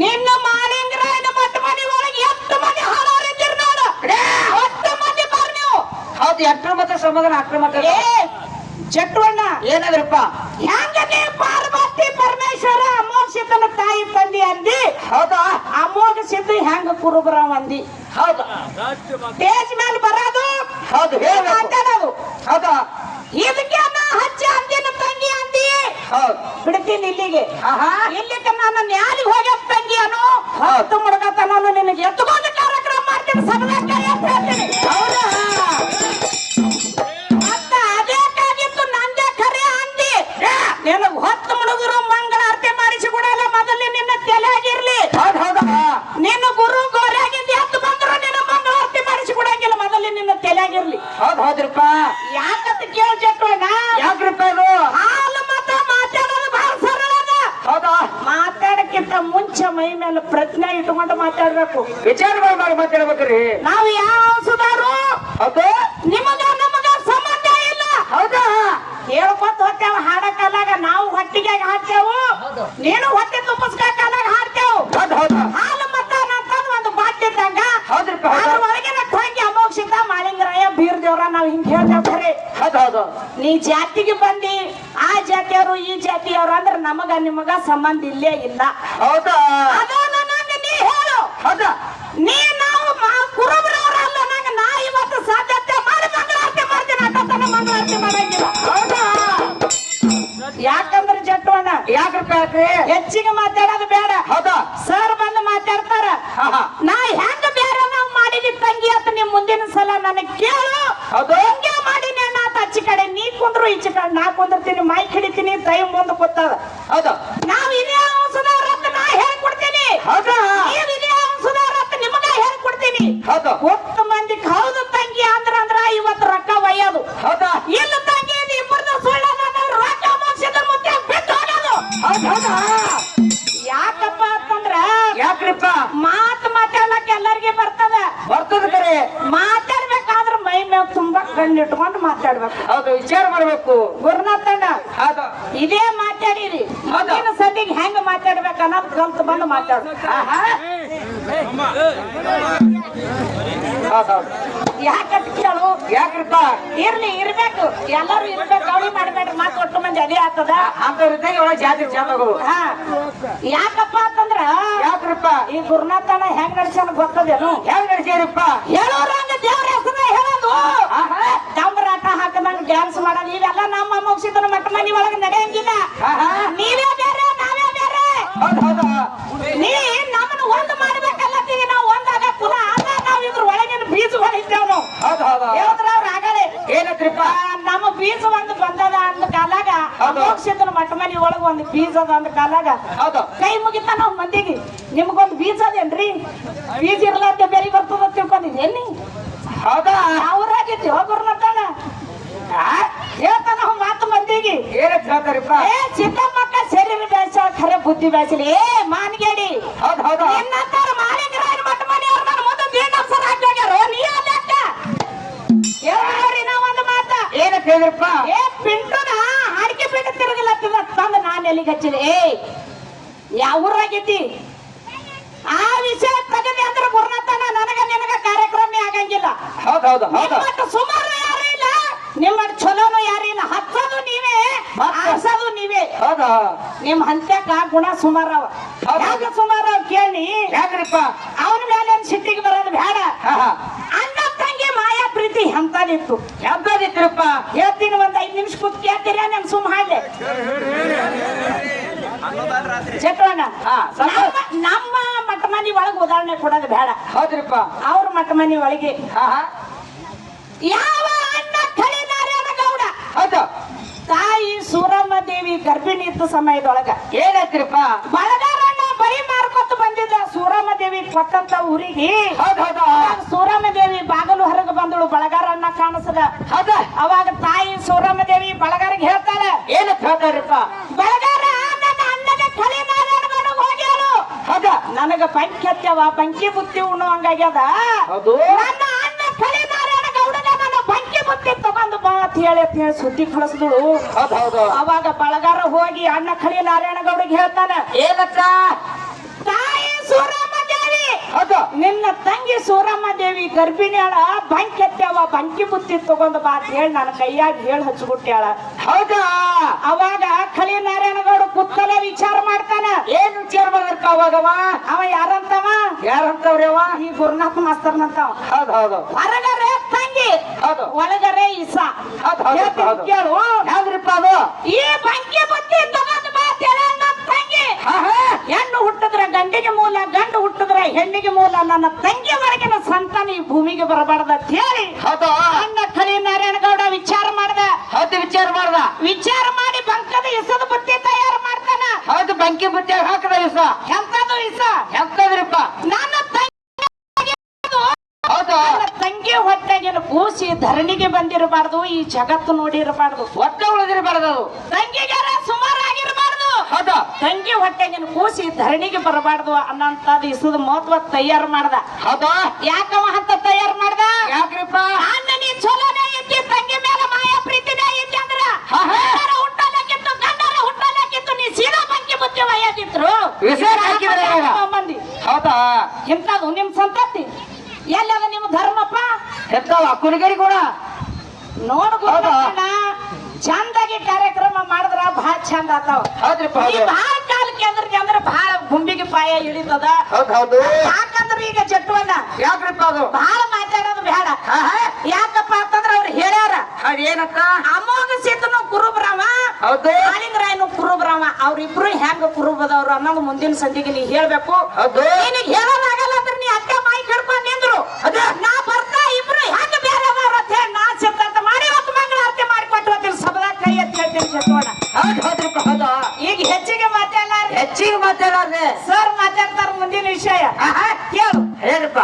ನಿನ್ನ ಮಾಲಿಂಗರಾಯನ ಮಟ್ಟ ಮನೆ ಒಳಗೆ ಎಷ್ಟು ಮಂದಿ ಹಾಳಾರಿದ್ದೀರಿ ನೋಡು. ಹತ್ತು ಮಂದಿ ಬಾರ್ ನೀವು. ಹೌದು ಅಕ್ರಮತ ಸಮಾಧಾನ ಅಕ್ರಮತ ಏ ಚಟ್ವಣ್ಣ ಏನಾದ್ರಪ್ಪ? ಹೆಂಗ ನೀ ಪಾರ್ವತಿ ಪರಮೇಶ್ವರ ಅಮೋಘಸಿದ್ದನ ತಾಯಿ ತಂದಿ ಅಂದಿ? ಹೌದಾ? ಸಿದ್ಧ ಹೆಂಗ ಕುರುಬರ ಅಂದಿ? ಹೌದು. ಸ್ಟೇಜ್ ಮೇಲೆ ಬರೋದು? ಹೌದು ಹೇಳ್ಬೇಕು. ಮಾತಾಡೋದು. ಹೌದಾ? ಇದಕ್ಕೆ ನಾ ಹಚ್ಚಿ ಅಂದಿನ ತಂಗಿ ಅಂದಿ. ಹೌದು. ಬಿಡ್ತೀನಿ ಇಲ್ಲಿಗೆ. ಆಹಾ. ಇಲ್ಲಿಗೆ ನಾನು ಹೋಗಿ ಹೋಗ್ಯ ತಂಗಿ ಅನು ಹತ್ತು ಮುಡುಗತ ನಾನು ನಿನಗೆ ಎತ್ತುಕೊಂಡು ಕಾರ್ಯಕ್ರಮ ಮಾಡ್ತೀನಿ ಸಭೆ ಹೇಳ್ತೀನಿ. ಹೌದಾ? ಮತ್ತ ಅದೇಕಾಗಿತ್ತು ನಂದೇ ಖರೆ ಅಂದಿ. ನಿನಗ್ ಹೊತ್ತು ಮುಡುಗರು ಮಂಗಳಾರತಿ ಮಾಡಿಸಿ ಕೊಡಲ್ಲ ಮೊದಲೇ ನಿನ್ನ ತಲೆಯಾಗಿರ್ಲಿ. ಹೌದು ಹೌದಾ? ನಿನ್ನ ಗುರು ಗೋರಾಗಿಂದ ಎತ್ತು ಬಂದ್ರು ನಿನ್ನ ಮಂಗಳಾರತಿ ಮಾಡಿಸಿ ಕೊಡಂಗಿಲ್ಲ ಮೊದಲೇ ನಿನ್ನ ತಲೆಯಾಗಿರ್ಲಿ. ಹೌದು ಹೌದ್ರಪ್ಪ. ಯಾಕಂತ ಕೇಳ ಜಟ್ವಣ್ಣ ಯಾಕ್ರಪ್ಪ ಇದು? ಹಾಲು ಮತ ಮಾತಾಡೋದು ಬಹಳ ಸರಳ ಅದ ಹೌದಾ? ಮಾತಾಡಕ್ಕಿಂತ ಮುಂಚೆ ಮೈ ಮೇಲೆ ಪ್ರಜ್ಞೆ ಇಟ್ಕೊಂಡು ಮಾತಾಡ್ಬೇಕು. ವಿಚಾರ ಮಾಡಿ ಮಾತಾಡ್ಬೇಕ್ರಿ. ನಾವು ಯಾವ ಸುಧಾರು? ಹೌದು. ನಿಮಗ ನಮಗ ಸಂಬಂಧ ಇಲ್ಲ. ಹೌದಾ? ಹೇಳ್ಕೊತ ಹೋಗ್ತೇವ ಹಾಡ ಕಾಲಾಗ ನಾವು ಹೊಟ್ಟಿಗೆ ಹಾಕ್ತೇವು. ನೀನು ಹೊಟ್ಟೆ ತುಪ್ಪಸ್ಕ ಕಾಲಾಗ ಹಾಡ್ತೇವು ಹಾಲು ಮತ್ತ ಅಂತಂದ್ ಒಂದು ಬಾಟಿದ್ದಂಗ ಒಳಗಿನ ತಂಗಿ ಅಮೋಕ್ಷಿತ ಮಾಳಿಂಗರಾಯ ಬೀರ್ ದೇವ್ರ ನಾವ್ ಹಿಂಗ್ ಹೇಳ್ತೇವ್ ಖರೆ ಹೌದು ಹೌದು. ನೀ ಜಾತಿಗೆ ಬಂದಿ ಆ ಜಾತಿಯವರು ಈ ಜಾತಿಯವರು ಅಂದ್ರೆ ನಮಗ ನಿಮಗ ಸಂಬಂಧ ಇಲ್ಲೇ ಇಲ್ಲ. ಹೌದಾ? ಅದನ್ನ ನಂಗೆ ನೀ ಹೇಳು. ಹೌದಾ? ನೀ ನಾವು ಕುರುಬರವರಲ್ಲ ನಂಗೆ ನಾ ಇವತ್ತು ಸಾಧ್ಯತೆ ಮಾಡಿ ಮಂಗಳಾರತಿ ಮಾಡ್ತೀನಿ ಅಟ್ಟತನ ಮಂಗಳಾರತಿ ಮಾಡಂಗಿಲ್ಲ. ಹೌದಾ? ಯಾಕಂದ್ರೆ ಯಾಕ್ರಪ್ಪ ಯಾಕ್ರಿ ಹೆಚ್ಚಿಗೆ ಮಾತಾಡೋದು ಬೇಡ. ಹೌದಾ? ಸರ್ ಬಂದು ಮಾತಾಡ್ತಾರ. ನಾ ಹೆಂಗ ಬೇರೆ ನಾವು ಮಾಡಿದಿ ತಂಗಿ ಅಂತ ನಿಮ್ ಮುಂದಿನ ಸಲ ನನಗೆ ಕೇಳು ಹೌದು ಹೆಂಗೆ ಮಾಡೀನಿ ಅಣ್ಣ ಅಂತ ಆಚೆ ಕಡೆ ನೀ ಕುಂದ್ರು ಈಚೆ ಕಡೆ ನಾ ಕುಂದಿರ್ತೀನಿ ಮೈಕ್ ಹಿಡಿತೀನಿ ಟೈಮ್ ಬಂದು ಕೂತದ ಹೌದು. ನಾವು ಇದೇ ಔಷಧಾರ ಅಂತ ನಾ ಹೇಳ್ಕೊಡ್ತೀನಿ. ಹೌದಾ? ನೀವು ಇದೇ ಔಷಧಾರ ಅಂತ ನಿಮಗ ಹೇಳ್ಕೊಡ್ತೀನಿ. ಹೌದು. ಒಟ್ಟು ಮಂದಿ ಹೌದು ತಂಗಿ ಅಂದ್ರ ಅಂದ್ರ ಇವತ್ತು ರೊಕ್ಕ ಒಯ್ಯೋದು. ಹೌದಾ? ಇಲ್ಲ ತಂಗಿ ನಿಮ್ಮದು ಇಬ್ಬರದು ಸುಳ್ಳ ರೊಕ್ಕ ಮುಗಿಸಿದ ಮುದ್ದೆ ಬಿಟ್ಟು ಹೋಗೋದು ಹೌದು ಯಾಕಪ್ಪ ಅಂತಂದ್ರ ಯಾಕ್ರಿಪ್ಪ? ಮಾತು ಮಾತಾಡಕ್ ಎಲ್ಲರಿಗೆ ಬರ್ತದ. ಬರ್ತದ ಕರೆ. ಮೈ ಕಣ್ಣಿಟ್ಕೊಂಡು ಮಾತಾಡ್ಬೇಕು. ಹೌದು ವಿಚಾರ ಮಾಡ್ಬೇಕು. ಗುರುನಾಥಣ್ಣ ಹೌದು. ಇದೇ ಮಾತಾಡಿರಿ. ಮೊದಲಿನ ಸತಿಗೆ ಹೆಂಗ್ ಮಾತಾಡ್ಬೇಕು ಅನ್ನೋದು ಕಲ್ತು ಬಂದು ಮಾತಾಡು. ಯಾಕಂತ ಕೇಳು. ಯಾಕ್ರಿಪ್ಪ ಇರ್ಲಿ ಇರ್ಬೇಕು. ಎಲ್ಲರೂ ಇರ್ಬೇಕು ಅವಳಿ ಮಾಡ್ಬೇಡ್ರಿ. ಮಾತು ಒಟ್ಟು ಮಂದಿ ಅದೇ ಆಗ್ತದ. ಅಂತವ್ರಿದ್ದಾಗ ಒಳಗೆ ಜಾತಿ ಜಾತಗಳು. ಹಾ. ಯಾಕಪ್ಪ ಅಂತಂದ್ರ ಯಾಕ್ರಪ್ಪ? ಈ ಗುರುನಾಥಣ್ಣ ಹೆಂಗ್ ನಡ್ಸ್ಯಾನ ಗೊತ್ತದೇನು? ಹೆಂಗ್ ನಡ್ಸೀರಿಪ್ಪ ಹೇಳೋರಂಗ ದೇವ್ರ ಹೆಸರೇ ಹೇಳೋದು. ಆಹಾ. ಮುಗಿಸಿದನ ಮಟ್ಟ ಮನಿ ಒಳಗೆ ನಡೆಯಂಗಿಲ್ಲ. ನೀವೇ ಬೇರೆ ನಾವೇ ಬೇರೆ. ನೀ ನಮ್ಮನ್ನ ಒಂದ್ ಮಾಡ್ಬೇಕಲ್ಲ ನಾವು ಒಂದಾಗ ಕುಲ ನಾವ್ ಇದ್ರ ಒಳಗಿನ ಬೀಜ ಇದ್ದೇವ್ ನಾವು. ಅವ್ರ ಆಗಲೇ? ಏನತ್ರಿಪ್ಪ? ನಮ್ಮ ಬೀಜ ಒಂದು ಬಂದದ ಅಂದ ಕಾಲಾಗ ಹೌದು. ಮೋಕ್ಷದನ ಮಟ್ಟ ಮನಿ ಒಳಗ ಒಂದು ಬೀಜ ಅದ ಅಂದ ಕಾಲಾಗ. ಕೈ ಮುಗಿತ ನಾವು ಮಂದಿಗೆ ನಿಮ್ಗೊಂದು ಬೀಜ ಅದೇನ್ರಿ? ಬೀಜ ಇರ್ಲಾರ್ದೆ ಬೇರೆ ಬರ್ತದ ತಿಳ್ಕೊಂಡಿದ್ದೇನಿ ಹೌದಾ? ಅವ್ರಾಗಿದ್ದೆ ಹೋಗ್ಬರ್ನತ್ತಾನ ಹೇಳ್ತಾನ ಮಾತು ಮಂದಿಗೆ ಏನಂತ ಹೇಳ್ತಾರಿಪ್ಪ ಏ ಚಿಕ್ಕಮ್ಮಕ್ಕ ಶರೀರ ಬೇಸ ಖರೆ ಬುದ್ಧಿ ಬೇಸಲಿ. ಏ ಮಾನ್ಗೇಡಿ. ಹೌದು ಹೌದು. ನಿನ್ನಂತಾರ ಮಾಲಿಕರ ಮಟ್ಟ ಮನೆಯವ್ರು ನನ್ನ ಮುಂದೆ ದೀಡ್ ಅಕ್ಷರ ಹಾಕ್ಯಾಗ್ಯಾರೋ ನೀ ಅಲ್ಲಕ್ಕ ಹೇಳ್ರಿ ನಾ ಒಂದು ಮಾತ. ಏನಂತ ಹೇಳಿದ್ರಪ್ಪ ಏ ಪಿಂಟುನ ಹಾಡಿಕೆ ಪಿಂಡ ತಿರುಗಲತ್ತದ ತಂದು ನಾನು ಎಲ್ಲಿಗೆ ಹಚ್ಚಿದೆ? ಏ ಯಾವ ಊರಾಗಿದ್ದಿ ಆ ವಿಷಯ ತಗದೆ ಅಂದ್ರೆ ಗುರುನಾಥನ ನನಗ ನಿನಗ ಕಾರ್ಯಕ್ರಮ ಆಗಂಗಿಲ್ಲ. ಹೌದು ಹೌದು ಹೌದು. ಸುಮಾರು ನಿಮ್ಮಟ್ಟು ಚಲೋನು ಯಾರಿಲ್ಲ? ಹಚ್ಚೋದು ನೀವೇ ಆಸೋದು ನೀವೇ. ಹೌದಾ? ನಿಮ್ ಹಂತ್ಯಾಕ ಗುಣ ಸುಮಾರವ. ಯಾಕ ಸುಮಾರವ ಕೇಳಿ? ಯಾಕ್ರಿಪ್ಪ? ಅವನ ಮೇಲೆ ಸಿಟ್ಟಿಗೆ ಬರೋದು ಬೇಡ. ಅಣ್ಣ ತಂಗಿ ಮಾಯಾ ಪ್ರೀತಿ ಎಂತದಿತ್ತು ಎಂತದಿತ್ರಪ್ಪ ಹೇಳ್ತೀನಿ ಒಂದ್ ಐದ್ ನಿಮಿಷ ಕೂತ್ ಕೇಳ್ತೀರಾ ನನ್ ಸುಮ್ ಹಾಲೆ ಚಕ್ರಣ್ಣ ನಮ್ಮ ನಮ್ಮ ಮಠ ಮನಿ ಒಳಗೆ ಉದಾಹರಣೆ ಕೊಡೋದು ಬೇಡ. ಹೌದ್ರಿಪ್ಪ. ಅವ್ರ ಮಠ ಮನಿ ಒಳಗೆ. ಯಾವ ಹೌದು ತಾಯಿ ಸೂರಮ್ಮ ದೇವಿ ಗರ್ಭಿಣಿ ಇದ್ದ ಸಮಯದೊಳಗ ಏನೈತ್ರಿಪ್ಪ ಬಳಗಾರಣ್ಣ ಬರಿ ಮಾರ್ಕೊತ ಬಂದಿದ್ದ ಸೂರಮ್ಮ ದೇವಿ ಕೊಟ್ಟಂತ ಊರಿಗೆ ಸೂರಮ್ಮ ದೇವಿ ಬಾಗಲು ಹೊರಗೆ ಬಂದಳು ಬಳಗಾರಣ್ಣ ಕಾಣಿಸದ. ಹೌದ. ಅವಾಗ ತಾಯಿ ಸೂರಮ್ಮ ದೇವಿ ಬಳಗಾರಿಗೆ ಹೇಳ್ತಾಳೆ ಏನಕ್ಕೆ ಹೇಳ್ತಾರಪ್ಪ ಬಳಗಾರ ನನಗ ಪಂಕಿ ಹತ್ಯವ ಪಂಕಿ ಬುತ್ತಿ ಉಣ್ಣು ಹಂಗಾಗ್ಯದ ಹೌದು ನನ್ನ ಅಣ್ಣ ಕಳಿ ನಾರಾಯಣ ಗೌಡನ ನನ್ನ ಪಂಕಿ ಬುತ್ತಿ ತಗೊಂಡು ಬಾ ಅಂತ ಹೇಳಿ ಅಂತ ಹೇಳಿ ಸುದ್ದಿ ಕಳಿಸಿದಳು. ಹೌದು ಅವಾಗ ಬಳಗಾರ ಹೋಗಿ ಅಣ್ಣ ಕಳಿ ನಾರಾಯಣ ಗೌಡಿಗೆ ಹೇಳ್ತಾನೆ. ಏನಕ್ಕ? ತಾಯಿ ತಂಗಿ ಸೂರಮ್ಮ ದೇವಿ ಗರ್ಭಿಣಿಯಾಳ ಬಂಕಿ ಅವ ಬಂಕಿ ಬುತ್ತಿ ತಗೊಂಡ್ ಬಾ ಅಂತ ಹೇಳಿ ನನ್ನ ಕೈಯಾಗ ಹೇಳಿ ಹಚ್ಬಿಟ್ಟ್ಯಾಳ ಹೌದಾ? ಅವಾಗ ಖಲಿ ನಾರಾಯಣಗೌಡ ಕುತ್ತಲೆ ವಿಚಾರ ಮಾಡ್ತಾನ. ಏನ್ ವಿಚಾರ ಮಾಡಿದ್ರಪ್ಪ ಅವಾಗವ? ಅವ ಯಾರಂತವ? ಯಾರಂತವ್ರಿ ಅವ ಈ ಗುರುನಾಥ ಮಾಸ್ತರ್ನಂತವ. ಹೌದು ಹೌದು. ಹೊರಗರೆ ತಂಗಿ ಹೌದು ಒಳಗರೆ ಇಸ. ಹೇಳ್ತೀನಿ. ಕೇಳು. ಅದು? ಈ ಬಂಕಿ ಬುತ್ತಿ ತಗೊಂಡ್ ಬಾ ನನ್ನ ತಂಗಿ. ಹೆಣ್ಣು ಹುಟ್ಟಿದ್ರೆ ಗಂಡಿಗೆ ಮೂಲ ಗಂಡು ಹುಟ್ಟಿದ್ರೆ ಹೆಣ್ಣಿಗೆ ಮೂಲ. ನನ್ನ ತಂಗಿವರೆಗಿನ ಸಂತಾನ ಈ ಭೂಮಿಗೆ ಬರಬಾರ್ದ ಅಂತ ಹೇಳಿ ಕಲಿ ಅಣ್ಣ ಖಲಿ ನಾರಾಯಣಗೌಡ ವಿಚಾರ ಮಾಡ್ದ. ಹೌದು ವಿಚಾರ ಮಾಡ್ದ. ವಿಚಾರ ಮಾಡಿ ಬಂಕದ ಇಸದ ಬುತ್ತಿ ತಯಾರು ಮಾಡ್ತಾನ. ಹೌದು ಬಂಕಿ ಬುತ್ತಿ ಹಾಕದ ಇಸ. ಎಂತದು ಇಸ? ಎಂತದ್ರಿಪ್ಪ? ನನ್ನ ತಂಗಿ ಹೊಟ್ಟೆಗಿನ ಕೂಸಿ ಧರಣಿಗೆ ಬಂದಿರಬಾರ್ದು ಈ ಜಗತ್ತು ನೋಡಿರಬಾರ್ದು ಹೊಟ್ಟೆ ಉಳಿದಿರಬಾರ್ದು ಅದು. ತಂಗಿಗಾರ ಸುಮಾರಾಗಿರಬಾರ್ದು. ಹೌದು? ತಂಗಿ ಹೊಟ್ಟೆಗಿನ ಕೂಸಿ ಧರಣಿಗೆ ಬರಬಾರ್ದು ಅನ್ನಂತದ್ ಇಸದ ಮಹತ್ವ ತಯಾರು ಮಾಡ್ದ. ಹೌದು? ಯಾಕವ ಅಂತ ತಯಾರು ಮಾಡ್ದ? ಯಾಕ್ರಿಪ್ಪ? ಅಣ್ಣ ನೀ ಚಲೋನೇ ಇದ್ದಿ ತಂಗಿ ಮೇಲೆ ಮಾಯಾ ಪ್ರೀತಿನೇ ಇದ್ದಿ ಅಂದ್ರ ಹುಟ್ಟಲಕ್ಕಿತ್ತು ಗಂಡರ ಹುಟ್ಟಲಕ್ಕಿತ್ತು ನೀ ಸೀದಾ ಬಂಕಿ ವಿಷಯ ಹಾಕಿದ್ರೆ ಮಂದಿ ಹೌದಾ? ಇಂಥದ್ದು ನಿಮ್ ಸಂತತಿ. ಎಲ್ಲದ ನಿಮ್ ಧರ್ಮಪ್ಪ? ಎತ್ತವ ಕುರಿಗಿರಿ ಕೂಡ. ನೋಡ್ ಚಂದಾಗಿ ಕಾರ್ಯಕ್ರಮ ಮಾಡಿದ್ರ ಬಹಳ ಚಂದ ಆತಾವ. ಹೌದ್ರಿಪ್ಪ ಬಹಳ ಕಾಲಕ್ಕೆ ಅಂದ್ರಿ ಅಂದ್ರೆ ಬಹಳ ಗುಂಬಿಗೆ ಪಾಯ ಹೌದು ಯಾಕಂದ್ರೆ ಈಗ ಯಾಕ್ರಿಪ್ಪ ಅದು? ಬಹಳ ಮಾತಾಡೋದು ಬೇಡ. ಯಾಕಪ್ಪ ಅಂತಂದ್ರೆ ಅವ್ರು ಹೇಳ್ಯಾರ. ಅದೇನಕ್ಕ? ಅಮೋಗ ಸೇತನು ಕುರುಬ್ರವ. ಹೌದು. ಕುರುಬ್ರಾಮ ಕುರುಬ್ರವ. ಅವ್ರಿಬ್ರು ಹೆಂಗ ಕುರುಬದವ್ರು ಅನ್ನೋದು ಮುಂದಿನ ಸಂಧಿಗೆ ನೀ ಹೇಳ್ಬೇಕು. ನಿನಗ್ ಹೇಳೋದಾಗಲ್ಲ ಅಂದ್ರೆ ನೀ ಅಕ್ಕ ಮಾಯಿ ಕೇಳ್ಕೊಂಡ್ ನಿಂದ್ರು ಅದೇ. ನಾ ಬರ್ತಾ ಇಬ್ರು. ಹೆಂಗ ಬೇರೆ ಅದಾರ ಅಂತ ಹೇಳಿ ನಾ ಸಿದ್ಧಾಂತ ಮಾಡಿ ಇವತ್ತು ಮಂಗಳಾರತಿ ಮಾಡಿಕೊಟ್ಟು ಹೋಗ್ತೀನಿ ಸಬದಾಗ ಕೈ ಎತ್ತಿ ಹೇಳ್ತೀನಿ ಹೌದು ಈಗ ಹೆಚ್ಚಿಗೆ ಮಾತಾಡಲಾರ ಹೆಚ್ಚಿಗೆ ಮಾತಾಡ್ರಿ ಸರ್ ಮಾತಾಡ್ತಾರ ಮುಂದಿನ ವಿಷಯ. ಕೇಳು. ಹೇಳ್ರಿಪ್ಪ